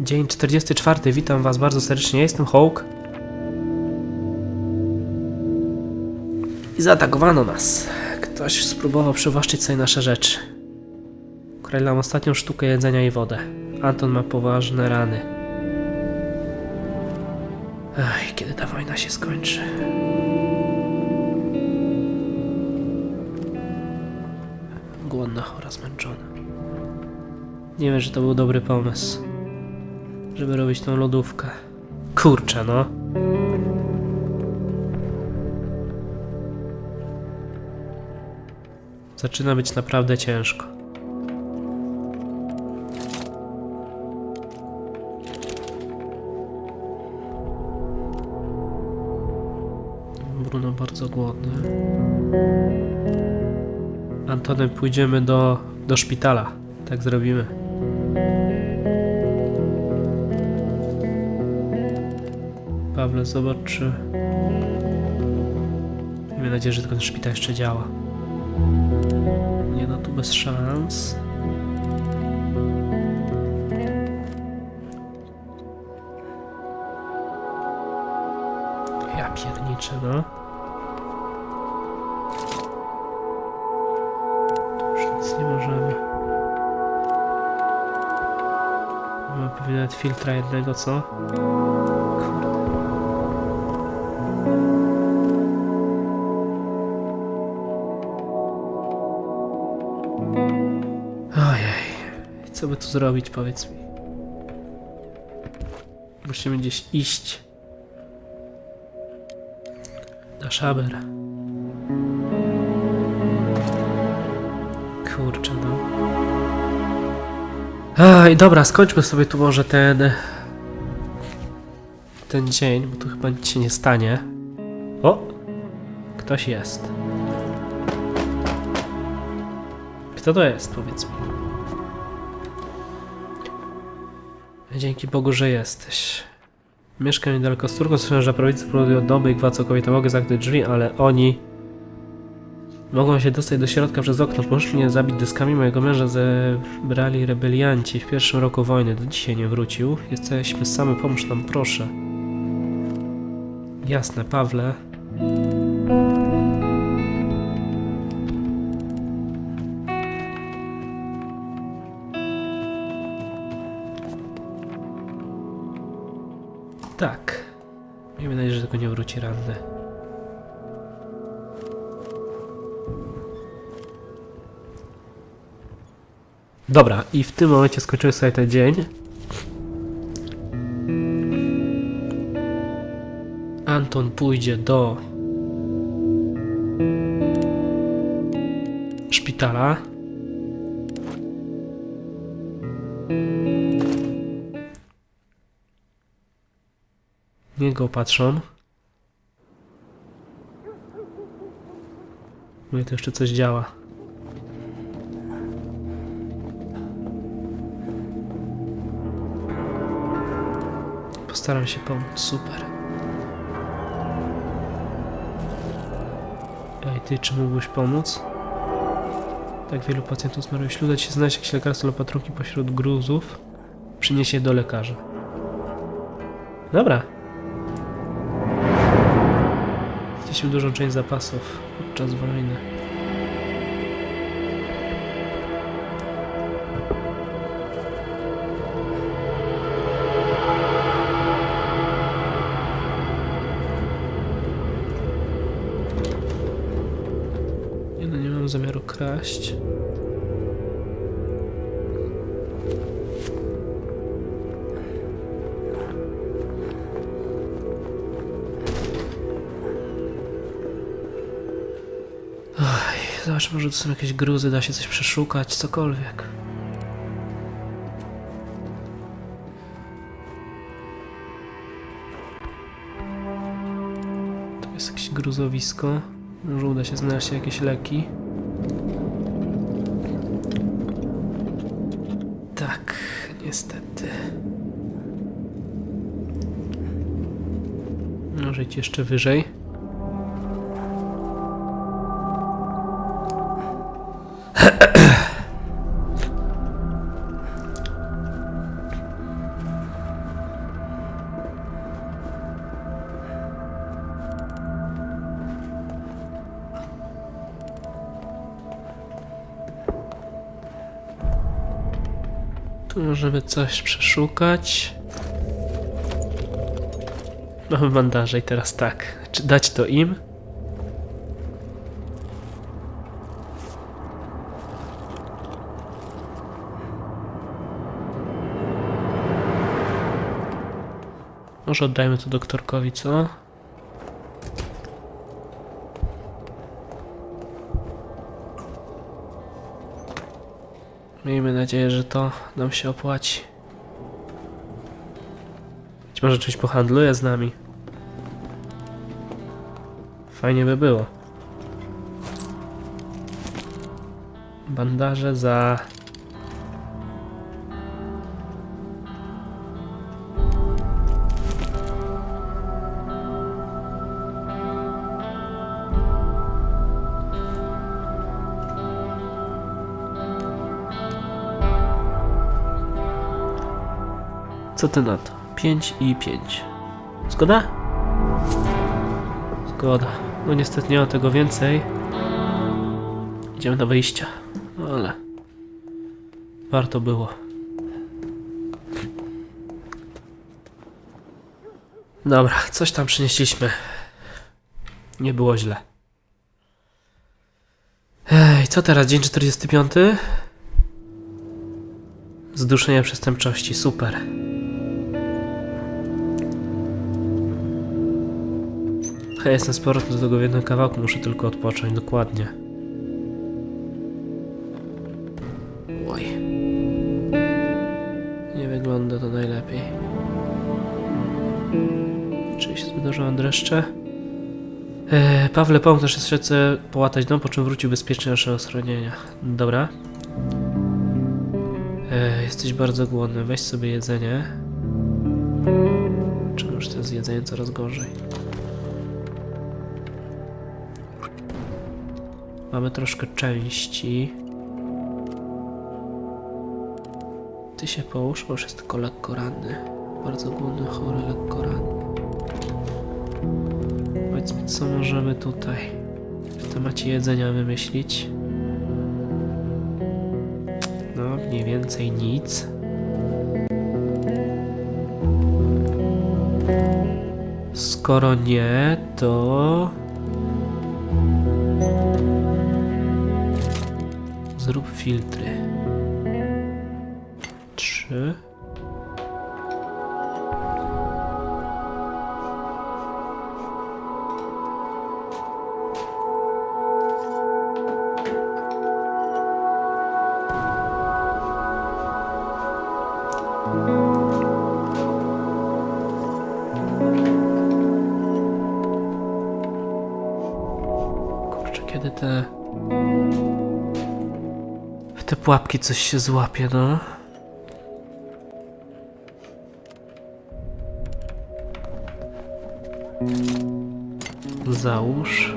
Dzień 44. Witam Was bardzo serdecznie. Jestem Hawk. I zaatakowano nas. Ktoś spróbował przywłaszczyć sobie nasze rzeczy. Ukradł nam ostatnią sztukę jedzenia i wodę. Anton ma poważne rany. Ej, kiedy ta wojna się skończy? Głodna, chora, zmęczona. Nie wiem, że to był dobry pomysł żeby robić tą lodówkę. Kurczę, no. Zaczyna być naprawdę ciężko. Bruno bardzo głodny. Antonem pójdziemy do, do szpitala. Tak zrobimy. Pawle, zobacz czy... Miejmy nadzieję, że ten szpital jeszcze działa. Nie no, tu bez szans. Ja pierniczę, no. Już nic nie możemy. Mamy pewnie nawet filtra jednego, co? Co by tu zrobić, powiedz mi. Musimy gdzieś iść. Na szaber. Kurczę, no. Aj, dobra, skończmy sobie tu może ten... Ten dzień, bo tu chyba nic się nie stanie. O! Ktoś jest. Kto to jest, powiedz mi? Dzięki Bogu, że jesteś. Mieszkam niedaleko z córką, słyszałem, że prawicy produkują domy i gwałcą kobietę. Mogę zamknąć drzwi, ale oni... Mogą się dostać do środka przez okno. Poszli mnie zabić dyskami mojego męża zebrali rebelianci w pierwszym roku wojny. Do dzisiaj nie wrócił. Jesteśmy sami, pomóż nam proszę. Jasne, Pawle. Tylko nie wróci ranny. Dobra, i w tym momencie skończyłem sobie ten dzień. Anton pójdzie do szpitala. Niego patrzą. Mówię, to jeszcze coś działa. Postaram się pomóc, super. Ej, ty, czy mógłbyś pomóc? Tak wielu pacjentów zmarło. Jeśli uda się znaleźć jakieś lekarstwo lub patronki pośród gruzów, przynieś je do lekarza. Dobra. Chcieliśmy dużą część zapasów podczas wojny. Nie no, nie mam zamiaru kraść. Zobacz, może tu są jakieś gruzy, da się coś przeszukać, cokolwiek. Tu jest jakieś gruzowisko. Może uda się znaleźć jakieś leki. Tak, niestety. Może iść jeszcze wyżej. Możemy coś przeszukać. Mamy bandaże i teraz tak. Czy dać to im? Może oddajmy to doktorkowi, co? Miejmy nadzieję, że to nam się opłaci. Być może czymś pohandluje z nami. Fajnie by było. Bandaże za... Co ty na to? 5 i 5. Zgoda? Zgoda. No niestety nie ma tego więcej. Idziemy na wyjścia. No ale... Warto było. Dobra, coś tam przynieśliśmy. Nie było źle. Ej, co teraz? Dzień 45? Zduszenie przestępczości, super. Hej, jestem z powrotem do tego w jednym kawałku, muszę tylko odpocząć, dokładnie. Oj. Nie wygląda to najlepiej. Czy się mam dreszcze? Eee, Pawle, pomógł naszej strzelce połatać dom, po czym wrócił bezpiecznie do naszego schronienia. Dobra. Eee, jesteś bardzo głodny, weź sobie jedzenie. Czemu już to jest jedzenie coraz gorzej? Mamy troszkę części. Ty się połóż, bo już jest tylko lekko ranny. Bardzo głodny, chory, lekko ranny. Powiedzmy, co możemy tutaj w temacie jedzenia wymyślić? No, mniej więcej nic. Skoro nie, to... Zrób filtry. Trzy. Kurczę, kiedy te te pułapki coś się złapie, no. Załóż.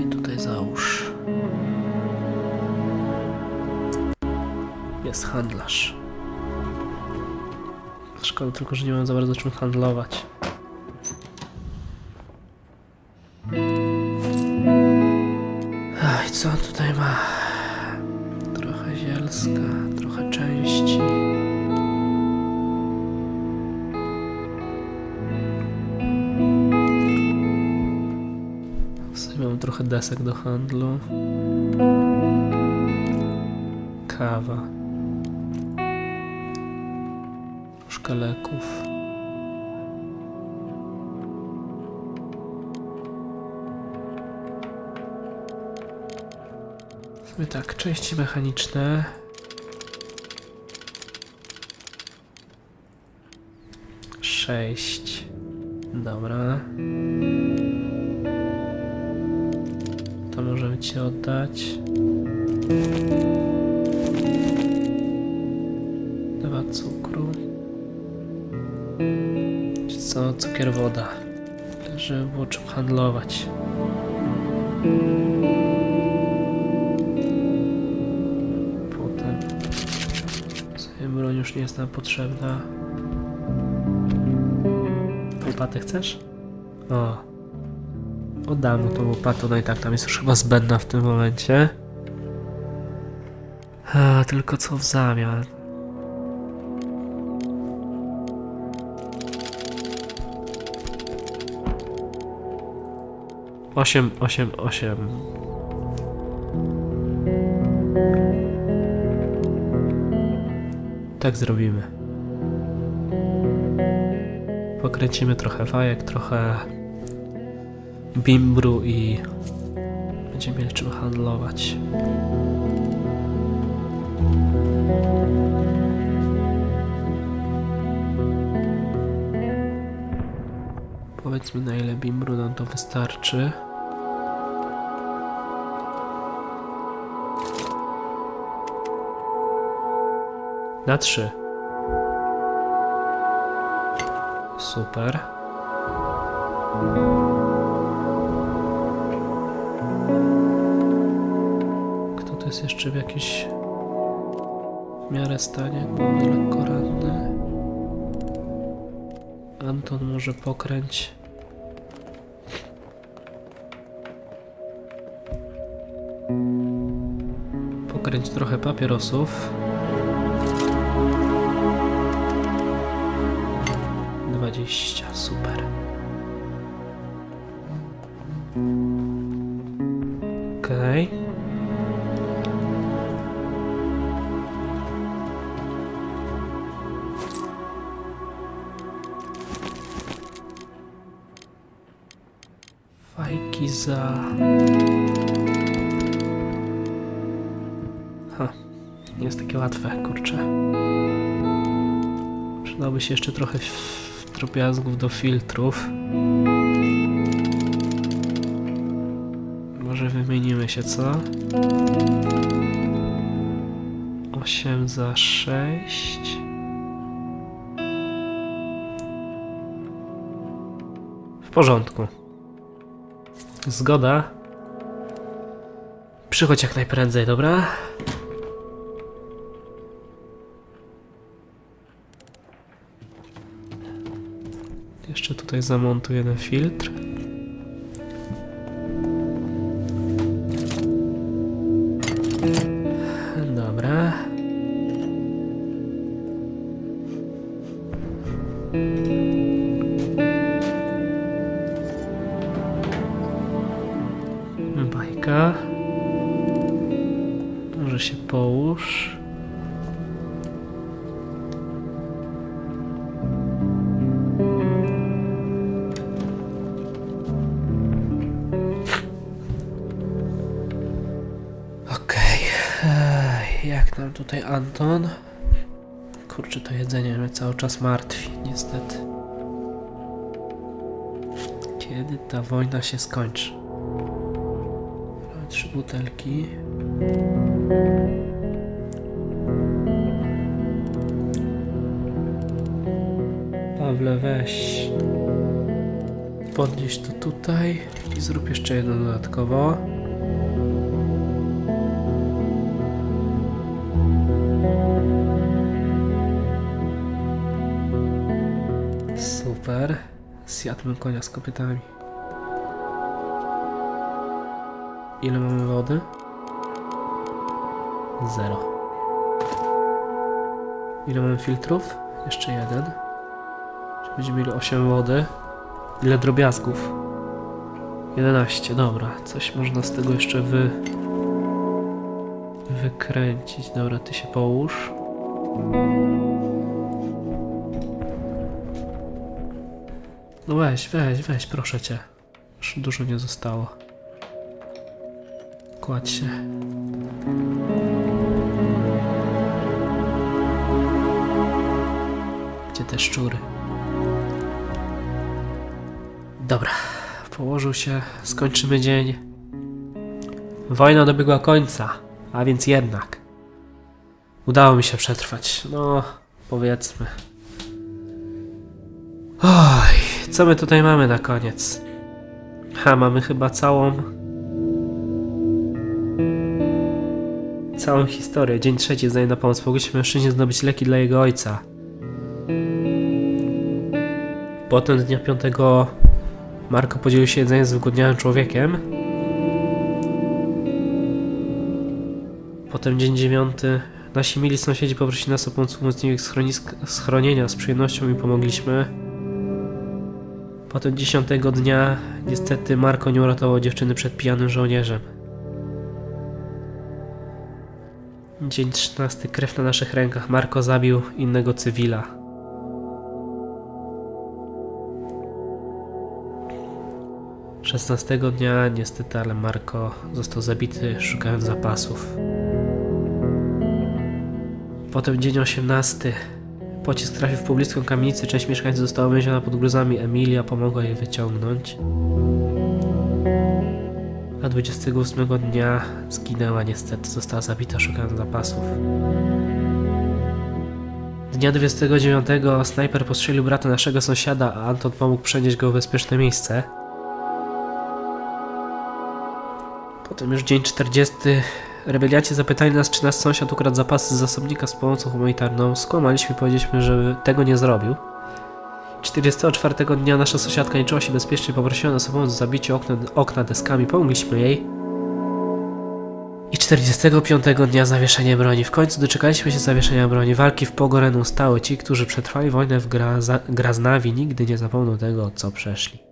I tutaj załóż. Jest handlarz. Szkoda tylko, że nie mam za bardzo czym handlować. Aj, co on tutaj ma? Trochę zielska, trochę części. Sobie mam trochę desek do handlu. Kawa. Troszkę leków. Sobie tak, części mechaniczne. Sześć. Dobra. To możemy ci oddać. Dwa cukru. Co? Cukier woda. Żeby było czym handlować. Potem sobie broń już nie jest nam potrzebna. łopatę chcesz? O. Oddam mu tą łopatę, no i tak tam jest już chyba zbędna w tym momencie. A, tylko co w zamian? Osiem, osiem, osiem. Tak zrobimy. Pokręcimy trochę fajek, trochę bimbru i będziemy czym handlować. Powiedzmy na ile bimbru nam to wystarczy. Na trzy. Super. Kto to jest jeszcze w jakiś w miarę stanie? Główny lekko ranny. Anton może pokręć. Pokręć trochę papierosów. 20, super. Okej. Fajki za... nie jest takie łatwe, kurczę. Przydałoby się jeszcze trochę drobiazgów do filtrów. Może wymienimy się, co? 8 za 6. W porządku. Zgoda. Przychodź jak najprędzej, dobra? Jeszcze tutaj zamontuję jeden filtr. Dobra. Bajka. Może się połóż. Nam tutaj Anton? Kurczę, to jedzenie mnie cały czas martwi, niestety. Kiedy ta wojna się skończy? Trzy butelki. Pawle, weź. Podnieś to tutaj i zrób jeszcze jedno dodatkowo. Zjadłem konia z kopytami. Ile mamy wody? Zero. Ile mamy filtrów? Jeszcze jeden. Czyli będziemy mieli 8 wody. Ile drobiazgów? 11, dobra. Coś można z tego jeszcze wy... wykręcić. Dobra, ty się połóż. No weź, weź, weź, proszę cię. Już dużo nie zostało. Kładź się. Gdzie te szczury? Dobra, położył się, skończymy dzień. Wojna dobiegła końca, a więc jednak. Udało mi się przetrwać, no powiedzmy. Oj, co my tutaj mamy na koniec? Ha, mamy chyba całą. Całą historię. Dzień trzeci zdanie na pomoc. Mogliśmy mężczyźnie zdobyć leki dla jego ojca. Potem dnia 5 Marko podzielił się jedzeniem z wygodniałym człowiekiem. Potem dzień 9 nasi mili sąsiedzi poprosili nas o pomoc w ich schronienia. Z przyjemnością im pomogliśmy. Potem 10 dnia niestety Marko nie uratował dziewczyny przed pijanym żołnierzem. Dzień 13. Krew na naszych rękach. Marko zabił innego cywila. Szesnastego dnia niestety, ale Marko został zabity szukając zapasów. Potem dzień 18. Pocisk trafił w pobliską kamienicę, część mieszkańców została uwięziona pod gruzami. Emilia pomogła jej wyciągnąć. A 28 dnia zginęła niestety, została zabita szukając zapasów. Dnia 29 snajper postrzelił brata naszego sąsiada, a Anton pomógł przenieść go w bezpieczne miejsce. Potem już dzień 40. Rebeliaci zapytali nas, czy nasz sąsiad ukradł zapasy z zasobnika z pomocą humanitarną. Skłamaliśmy i powiedzieliśmy, że tego nie zrobił. 44 dnia nasza sąsiadka nie czuła się bezpiecznie, poprosiła nas o pomoc w zabiciu okna, okna deskami, pomogliśmy jej. I 45 dnia zawieszenie broni. W końcu doczekaliśmy się zawieszenia broni. Walki w Pogorenu ustały. Ci, którzy przetrwali wojnę w Graza- Graznawi, nigdy nie zapomną tego, co przeszli.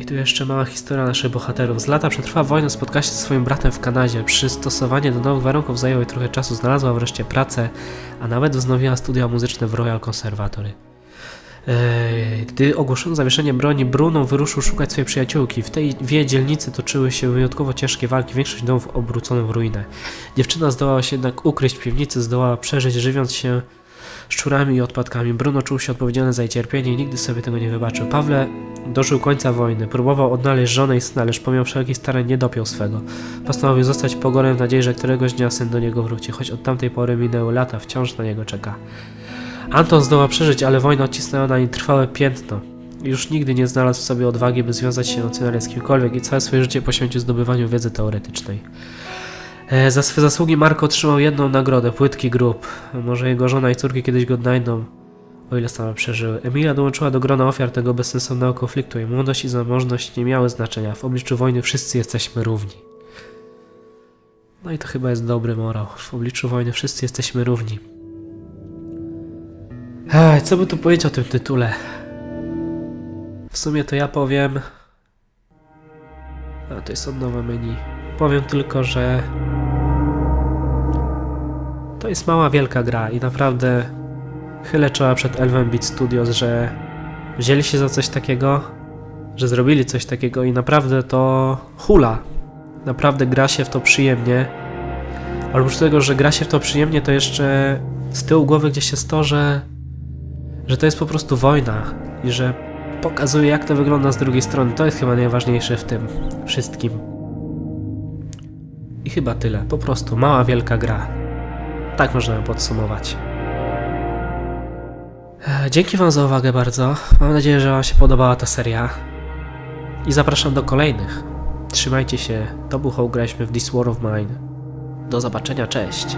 I tu jeszcze mała historia naszych bohaterów. Z lata przetrwała wojnę, spotkała się ze swoim bratem w Kanadzie. Przystosowanie do nowych warunków zajęło jej trochę czasu, znalazła wreszcie pracę, a nawet wznowiła studia muzyczne w Royal Conservatory. Eee, Gdy ogłoszono zawieszenie broni, Bruno wyruszył szukać swojej przyjaciółki. W tej wie dzielnicy toczyły się wyjątkowo ciężkie walki, większość domów obrócono w ruinę. Dziewczyna zdołała się jednak ukryć w piwnicy, zdołała przeżyć, żywiąc się szczurami i odpadkami. Bruno czuł się odpowiedzialny za jej cierpienie i nigdy sobie tego nie wybaczył. Pawle dożył końca wojny. Próbował odnaleźć żonę i syna, lecz pomimo wszelkich starań nie dopiął swego. Postanowił zostać pogorem w nadziei, że któregoś dnia syn do niego wróci. Choć od tamtej pory minęły lata, wciąż na niego czeka. Anton zdoła przeżyć, ale wojna odcisnęła na nim trwałe piętno. Już nigdy nie znalazł w sobie odwagi, by związać się emocjonalnie z kimkolwiek i całe swoje życie poświęcił zdobywaniu wiedzy teoretycznej. E, Za swe zasługi Marko otrzymał jedną nagrodę, płytki grób. Może jego żona i córki kiedyś go odnajdą, o ile same przeżyły. Emilia dołączyła do grona ofiar tego bezsensownego konfliktu. Jej młodość i zamożność nie miały znaczenia. W obliczu wojny wszyscy jesteśmy równi. No i to chyba jest dobry morał. W obliczu wojny wszyscy jesteśmy równi. Ej, co by tu powiedzieć o tym tytule? W sumie to ja powiem... A, to jest od nowe menu. Powiem tylko, że... To jest mała, wielka gra i naprawdę chylę czoła przed Elven Beat Studios, że wzięli się za coś takiego, że zrobili coś takiego i naprawdę to hula. Naprawdę gra się w to przyjemnie. Ale oprócz tego, że gra się w to przyjemnie, to jeszcze z tyłu głowy gdzieś jest to, że, że to jest po prostu wojna i że pokazuje jak to wygląda z drugiej strony. To jest chyba najważniejsze w tym wszystkim. I chyba tyle. Po prostu mała, wielka gra. Tak można ją podsumować. E, Dzięki Wam za uwagę bardzo. Mam nadzieję, że Wam się podobała ta seria. I zapraszam do kolejnych. Trzymajcie się. To był Hołk, graliśmy w This War of Mine. Do zobaczenia, cześć.